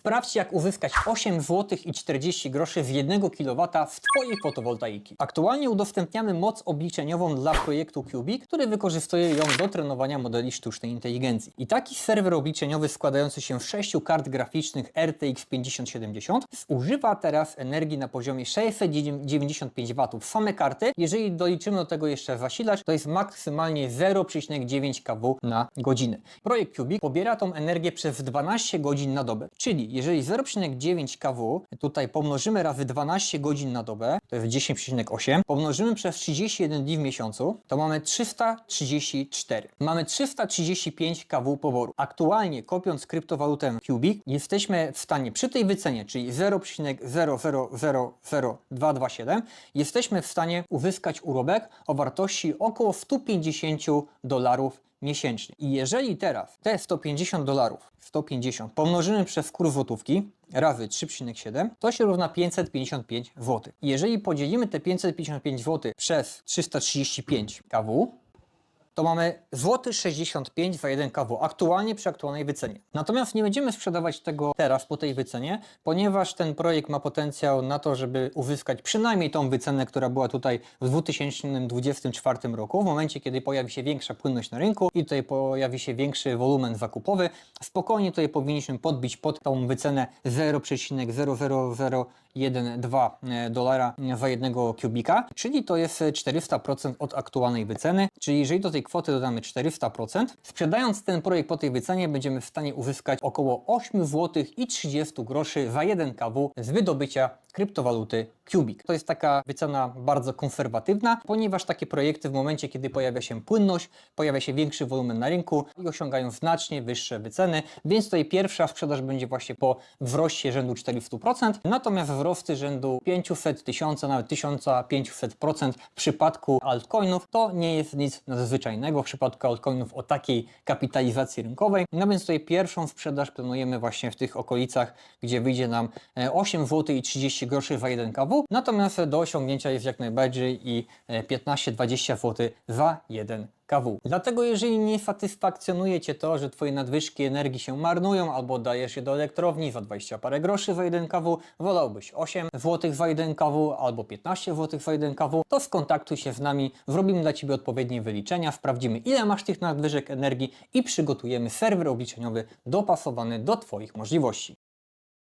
Sprawdź jak uzyskać 8 zł i 40 groszy z 1 kW z Twojej fotowoltaiki. Aktualnie udostępniamy moc obliczeniową dla projektu Cubic, który wykorzystuje ją do trenowania modeli sztucznej inteligencji. I taki serwer obliczeniowy składający się z 6 kart graficznych RTX 5070 zużywa teraz energii na poziomie 695 W. Same karty, jeżeli doliczymy do tego jeszcze zasilacz, to jest maksymalnie 0,9 kW na godzinę. Projekt Cubic pobiera tą energię przez 12 godzin na dobę. Czyli jeżeli 0,9 kW tutaj pomnożymy razy 12 godzin na dobę, to jest 10,8, pomnożymy przez 31 dni w miesiącu, to mamy 334. Mamy 335 kW poboru. Aktualnie kopiąc kryptowalutę Cubic, jesteśmy w stanie przy tej wycenie, czyli 0,0000227, jesteśmy w stanie uzyskać urobek o wartości około 150 dolarów miesięcznie. I jeżeli teraz te 150 dolarów, 150 pomnożymy przez kurs złotówki razy 3,7, to się równa 555 zł. Jeżeli podzielimy te 555 zł przez 335 kW, to mamy złoty 65 za 1 kW, aktualnie przy aktualnej wycenie. Natomiast nie będziemy sprzedawać tego teraz po tej wycenie, ponieważ ten projekt ma potencjał na to, żeby uzyskać przynajmniej tą wycenę, która była tutaj w 2024 roku, w momencie kiedy pojawi się większa płynność na rynku i tutaj pojawi się większy wolumen zakupowy. Spokojnie tutaj powinniśmy podbić pod tą wycenę 0,00012 dolara za jednego kubika, czyli to jest 400% od aktualnej wyceny, czyli jeżeli do tej kwoty dodamy 400%, sprzedając ten projekt po tej wycenie będziemy w stanie uzyskać około 8 zł i 30 groszy za 1 kW z wydobycia kryptowaluty Cubic. To jest taka wycena bardzo konserwatywna, ponieważ takie projekty w momencie, kiedy pojawia się płynność, pojawia się większy wolumen na rynku i osiągają znacznie wyższe wyceny, więc tutaj pierwsza sprzedaż będzie właśnie po wzroście rzędu 400%, natomiast wzrosty rzędu 500, 1000, nawet 1500% w przypadku altcoinów to nie jest nic nadzwyczajnego w przypadku altcoinów o takiej kapitalizacji rynkowej. No więc tutaj pierwszą sprzedaż planujemy właśnie w tych okolicach, gdzie wyjdzie nam e, 8 zł i 30 groszy za 1 kW, natomiast do osiągnięcia jest jak najbardziej i e, 15-20 zł za 1 kW. Dlatego jeżeli nie satysfakcjonuje Cię to, że Twoje nadwyżki energii się marnują albo dajesz je do elektrowni za 20 parę groszy za 1 kW, wolałbyś 8 zł za 1 kW albo 15 zł za 1 kW, to skontaktuj się z nami, zrobimy dla Ciebie odpowiednie wyliczenia, sprawdzimy ile masz tych nadwyżek energii i przygotujemy serwer obliczeniowy dopasowany do Twoich możliwości.